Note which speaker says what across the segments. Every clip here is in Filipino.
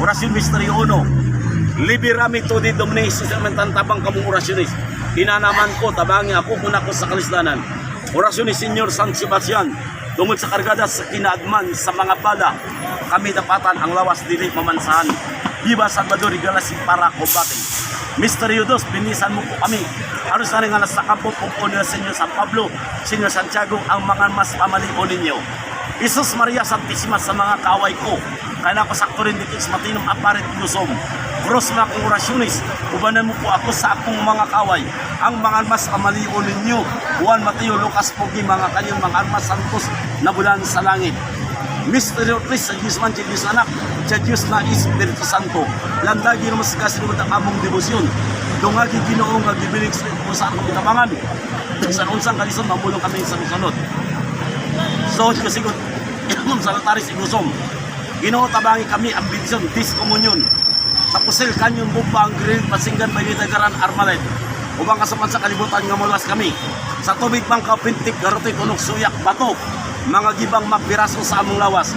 Speaker 1: Orasyon Misteryo 1. Liberami to di domination sa tabang kamong orasyonis. Hinanaman ko, tabangi ako kung ako sa kalislanan. Orasyon ni Senyor San Sebastian. Tungod sa kargada sa kinaagman sa mga bala, kami dapatan ang lawas dili mamansahan. Viva Salvador Galas para kombate. Misteryo dos, binisan mo po kami. Ano sa nga nasa kampo po po nila Senyor San Pablo, Senyor Santiago, ang mga mas pamalipo ninyo. Isus Maria Santisima sa mga kaway ko. Kaya ako sakto rin dito sa matinong aparit lusom. Cross na akong. Ubanan mo po ako sa akong mga kaway. Ang mga mas kamalio ninyo. Juan Mateo, Lucas Pogi, mga kanyang mga armas santos na bulan sa langit. Misteryo Chris sa Diyos man, sa Diyos anak, sa Diyos na Espiritu Santo. Landagi naman sa kasinunod ang among debosyon. Dungagi ginoong nga gibilig sa kung saan kong itabangan. Sa unsang kalison, mamulong kami sa sunod. So, ilmong sa notaris iglusom. Ginoo kami ang bidisyon, diskommunyon. Sa Pusel, Kanyon, Bumba, ang Grill, Pasinggan, Maynitagaran, Armalite. Ubang kasapan sa kalibutan nga malas kami. Sa tubig bangka, pintik, garotoy, kunok, suyak, bato. Mga gibang mapiraso sa among lawas.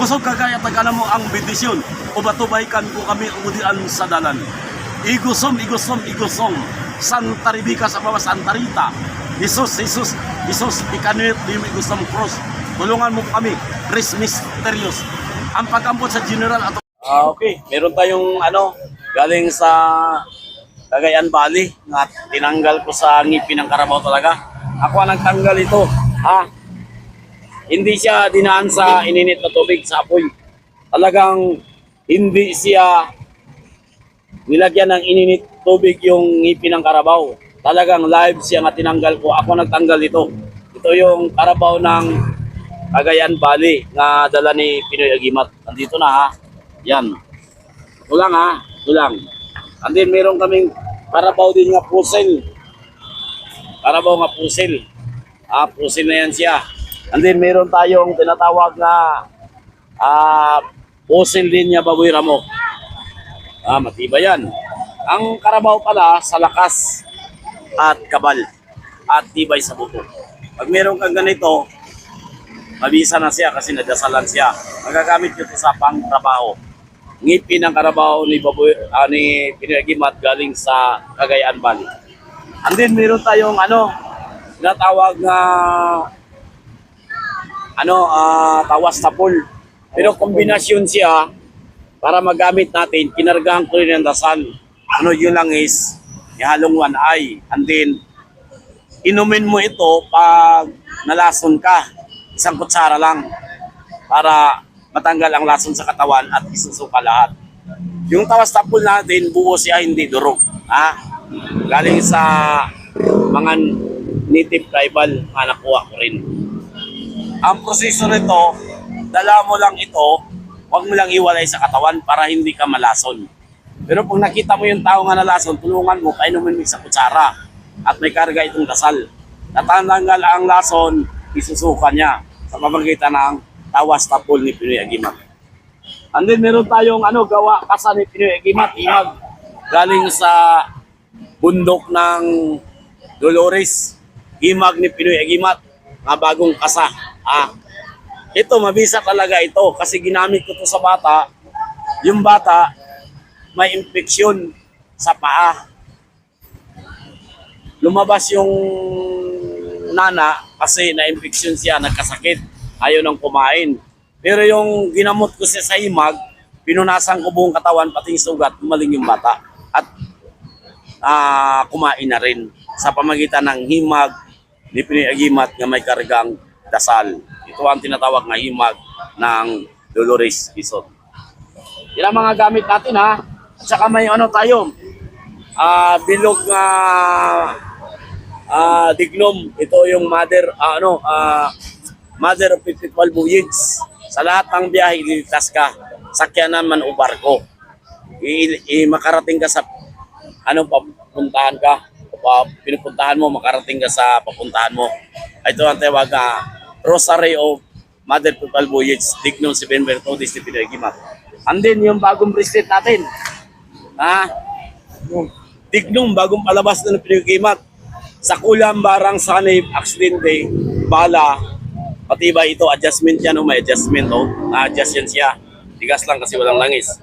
Speaker 1: Kusog kagaya tagana mo ang bidisyon. O batubay kan ko kami umudian sa dalan. Igusom, igusom, igusom. Santa Rebecca sa bawas Santa Rita. Jesus, Jesus, Jesus, ikanuit, di mo igusam cross. Tulungan mo kami, Chris Mysterious. Ang pagkampot sa general at Ah, okay. Meron tayong ano, galing sa Cagayan Valley na tinanggal ko sa ngipin ng karabaw talaga. Ako ang nagtanggal ito. Ha? Hindi siya dinaan sa ininit na tubig sa apoy. Talagang hindi siya nilagyan ng ininit tubig yung ngipin ng karabaw. Talagang live siya nga tinanggal ko. Ako nagtanggal ito. Ito yung karabaw ng Cagayan Valley na dala ni Pinoy Agimat. Nandito na ha. Yan. Ito lang ha. Ito lang. And then meron kaming karabaw din nga pusil. Karabaw nga pusil. Ah, pusil na yan siya. And then meron tayong tinatawag na ah, pusil din niya baboy ramo. Ah, matibay yan. Ang karabaw pala sa lakas at kabal at tibay sa buto. Pag meron kang ganito, mabisa na siya kasi nadasalan siya. Magagamit ito sa pang-trabaho. Ngipin ng karabaho ni Baboy, ah, ni Pinagimat galing sa Cagayan Valley. And then meron tayong ano, tinatawag na ano, ah, tawas tapol. Pero kombinasyon siya para magamit natin, kinargahan ko rin ng dasal. Ano yun lang is, ihalong one eye. And then, inumin mo ito pag nalason ka. Isang kutsara lang para matanggal ang lason sa katawan at isusuka lahat. Yung tawas tapol natin, buo siya, hindi durog. Ha? Galing sa mga native tribal na nakuha ko rin. Ang proseso nito, dala mo lang ito, huwag mo lang iwalay sa katawan para hindi ka malason. Pero pag nakita mo yung tao nga nalason, tulungan mo, painumin mo sa kutsara at may karga itong dasal. Tatanggal ang lason, isusuka niya sa pamagitan ng tawas tapol ni Pinoy Agimat. And then meron tayong ano, gawa kasa ni Pinoy Agimat, imag galing sa bundok ng Dolores. Imag ni Pinoy Agimat, nga bagong kasa. Ah, ito, mabisa talaga ito kasi ginamit ko to sa bata. Yung bata, may infeksyon sa paa. Lumabas yung nana kasi na-infeksyon siya, nagkasakit, ayaw nang kumain. Pero yung ginamot ko siya sa imag, pinunasan ko buong katawan, pati sugat, gumaling yung bata. At ah, kumain na rin sa pamagitan ng himag ni Pinoy Agimat na may kargang dasal. Ito ang tinatawag na himag ng Dolores Quezon. Yan mga gamit natin ha. At saka may ano tayo, ah bilog na ah dignum. Ito yung mother, ah, ano, ah, mother of 50 voyages. Sa lahat ng biyahe, ililigtas ka. Sakyanan man o barko. I, i, makarating ka sa ano papuntahan ka pa, pinupuntahan mo, makarating ka sa papuntahan mo. Ito ang tawag na Rosary of Mother Total Voyage, Dignum si Benberto, Disney Pinagima. And then yung bagong bracelet natin. Ha? Dignum, bagong palabas na ng Pinagimat. Sa kulang barang sanib, aksidente, bala, pati ba ito, adjustment yan, oh, may adjustment, oh. Na-adjust yan siya. Tigas lang kasi walang langis.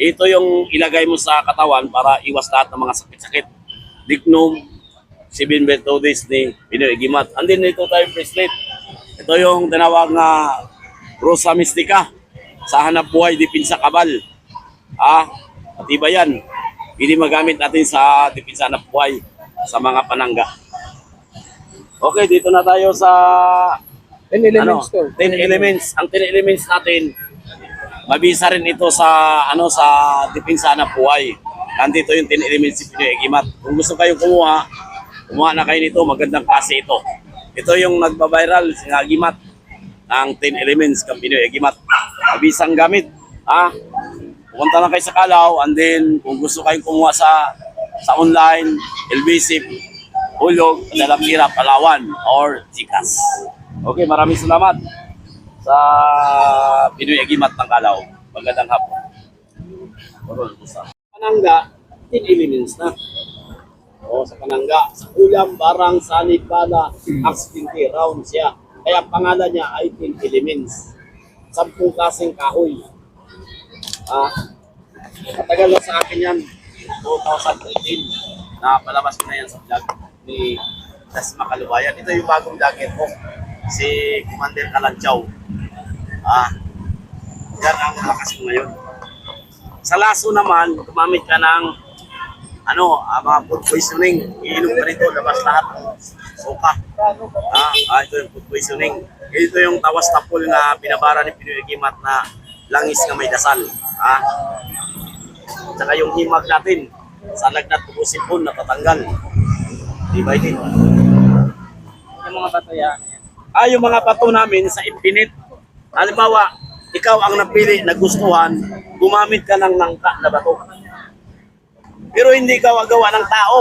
Speaker 1: Ito yung ilagay mo sa katawan para iwas lahat ng mga sakit-sakit. Dignum, Sibin Betodis ni Pinoy Gimat. Andin dito tayo bracelet. Ito yung tinawag na Rosa Mystica sa hanap buhay Dipinsa Kabal. Ah, matibay yan. Hindi magamit natin sa Dipinsa hanap buhay sa mga panangga. Okay, dito na tayo sa
Speaker 2: 10 elements to.
Speaker 1: 10 elements. Ang 10 elements natin, mabisa rin ito sa ano sa Dipinsa na buhay. Nandito yung 10 elements si Pinoy Egimat. Kung gusto kayong kumuha, kumuha na kayo nito, magandang klase ito. Ito yung nagba-viral si Agimat ng 10 elements ng Pinoy Egimat. Mabisang gamit. Ha? Pupunta lang kayo sa Kalaw and then kung gusto kayong kumuha sa sa online, LBC, Hulog, Dalamira, Palawan, or Chicas. Okay, maraming salamat sa Pinoy Agimat ng Kalaw. Magandang hapon. Panangga, 10 elements na. O, sa Panangga, sa ulam, barang, sanib, bala, aksidente, round siya. Kaya pangalan niya ay 10 elements. Sampung kasing kahoy. Ah, matagal na sa akin yan. 2013 na palabas ko na yan sa vlog ni Das Makalubayan. Ito yung bagong jacket ko. Si Commander Kalanchaw. Ah, yan ang lakas ko ngayon. Sa laso naman, gumamit ka ng ano, ah, mga food poisoning. Iinom ka nito, labas lahat ng suka. Ah, ah, ito yung food poisoning. Ito yung tawas tapol na binabara ni Pinoy Gimat na langis nga may dasal. Ah, Tsaka yung himag natin, sa lagnat pupusipon, natatanggal. Di ba din?
Speaker 2: Yung mga bato yan.
Speaker 1: Ah, yung mga pato namin sa infinite. Halimbawa, ikaw ang napili, nagustuhan, gumamit ka ng nangka na bato. Pero hindi gawa-gawa ng tao.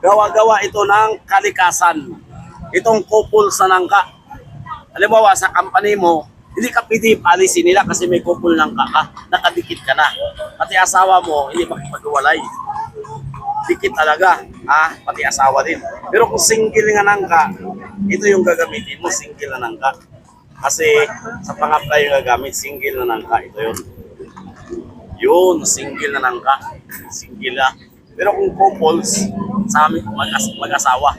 Speaker 1: Gawa-gawa ito ng kalikasan. Itong kupol sa nangka. Halimbawa, sa company mo, hindi ka pwede palisin nila kasi may kupol ng ka, nakadikit ka na. Pati asawa mo, hindi makipagwalay. Dikit talaga, ah, pati asawa din. Pero kung single nga nangka, ito yung gagamitin mo, single na nangka. Kasi sa pang-apply yung gagamit, single na nangka, ito yun. Yun, single na nangka. Single na. Pero kung couples, sa amin, mag-as- mag-asawa,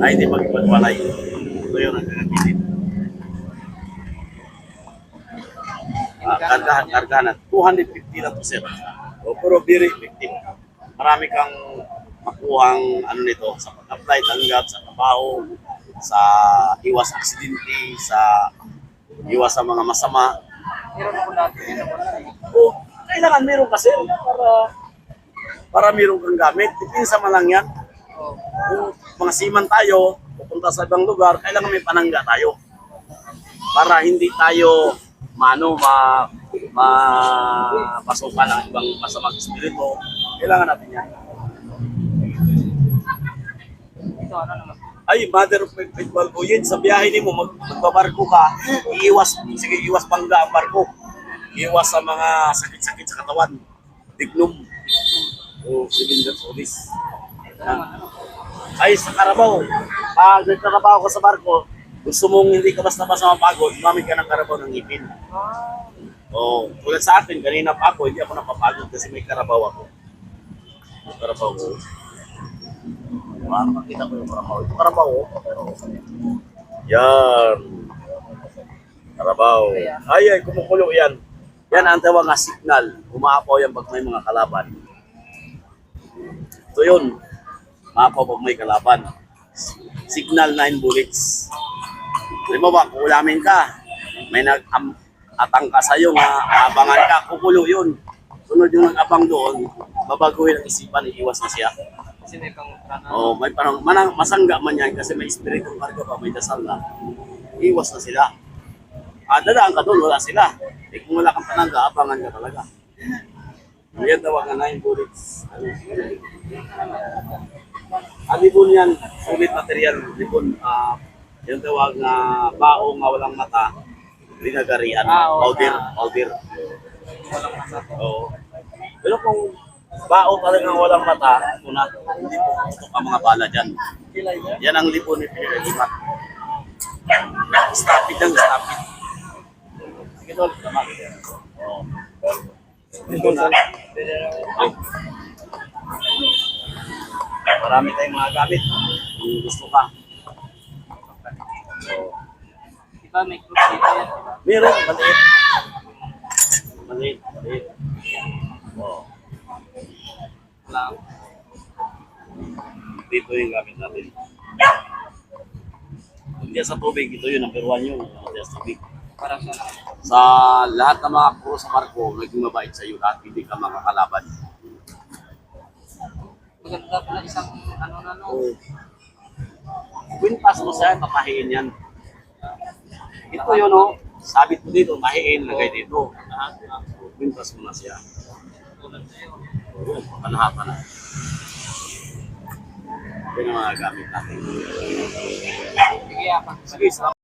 Speaker 1: ay hindi magpagwalay. Ito yun ang gagamitin. Ah, kargahan, kargahan. 250 na to sir. O, pero very effective. Marami kang makuhang ano nito sa pag-apply, tanggap, sa trabaho, sa iwas aksidente, sa iwas sa mga masama.
Speaker 2: Meron ako dati.
Speaker 1: O, kailangan meron kasi para para meron kang gamit. Dipinsa man lang yan.
Speaker 2: Oh.
Speaker 1: Kung mga siman tayo, pupunta sa ibang lugar, kailangan may panangga tayo. Para hindi tayo mano ma ma pasukan ng ibang masamang espiritu. Kailangan natin yan.
Speaker 2: Ito ano naman.
Speaker 1: Ay, mother of perpetual ko yun. Sa biyahe ni mo, mag, magbabarko ka, iiwas, sige, iwas bangga ang barko. Iiwas sa mga sakit-sakit sa katawan. Dignum. O, civil service. Ay, sa Karabaw. Pag nagtatrabaho ka sa barko, gusto mong hindi ka basta-basta mapagod, gumamit ka ng Karabaw ng ngipin.
Speaker 2: Ah,
Speaker 1: Oh, tulad sa akin, kanina pa ako, hindi ako napapagod kasi may Karabaw ako. Yung Karabaw ko. Para makita ko yung Karabaw. Yung Karabaw ko. Yan. Karabaw. Ay, ay, kumukulo yan. Yan ang tawag na signal. Umaapaw yan pag may mga kalaban. Ito yun. Umaapaw pag may kalaban. Signal 9 bullets. Halimbawa, kung ulamin ka, may nag-atang ka sa'yo nga abangan ka, kukulo yun. Sunod yung nag-abang doon, babaguhin ang isipan, iiwas na siya.
Speaker 2: kasi may pang ano.
Speaker 1: Oh, may parang manang, masangga man yan kasi may espiritu karga pa, may dasal na. Iwas na sila. Ah, dadaan ka doon, wala sila. Eh, kung wala kang panangga, abangan ka talaga. Yan tawag na 9 bullets. Ano? Ah, libon yan, sulit material, libon. Ah, yung tawag na bao nga walang mata, linagarian,
Speaker 2: Ah, oo.
Speaker 1: powder, powder.
Speaker 2: Walang nasa.
Speaker 1: Oo. Pero kung bao talagang walang mata, ito na, hindi po tutok ang mga bala dyan. Yan ang libon ni Pinilipat. Stop it lang, stop it. Sige tol, tama. Oo. Ito na. Ay. Marami tayong mga gamit. Kung gusto ka.
Speaker 2: Diba may group dito yan?
Speaker 1: Meron, maliit. Maliit, maliit. Oh,
Speaker 2: Lang.
Speaker 1: dito yung gamit natin. Hindi sa tubig, ito yung number one yun. Hindi sa tubig.
Speaker 2: Para sa
Speaker 1: Sa lahat ng mga kuro sa barko, naging mabait sa iyo lahat, hindi ka makakalaban.
Speaker 2: maganda pala isang ano na no.
Speaker 1: Oh. Winpas mo siya, papahiin yan. Ito yun, oh. Sabit mo dito, pahiin, lagay dito. Winpas mo na siya.
Speaker 2: Tulad na.
Speaker 1: Ito yung mga gamit natin. Sige, salamat.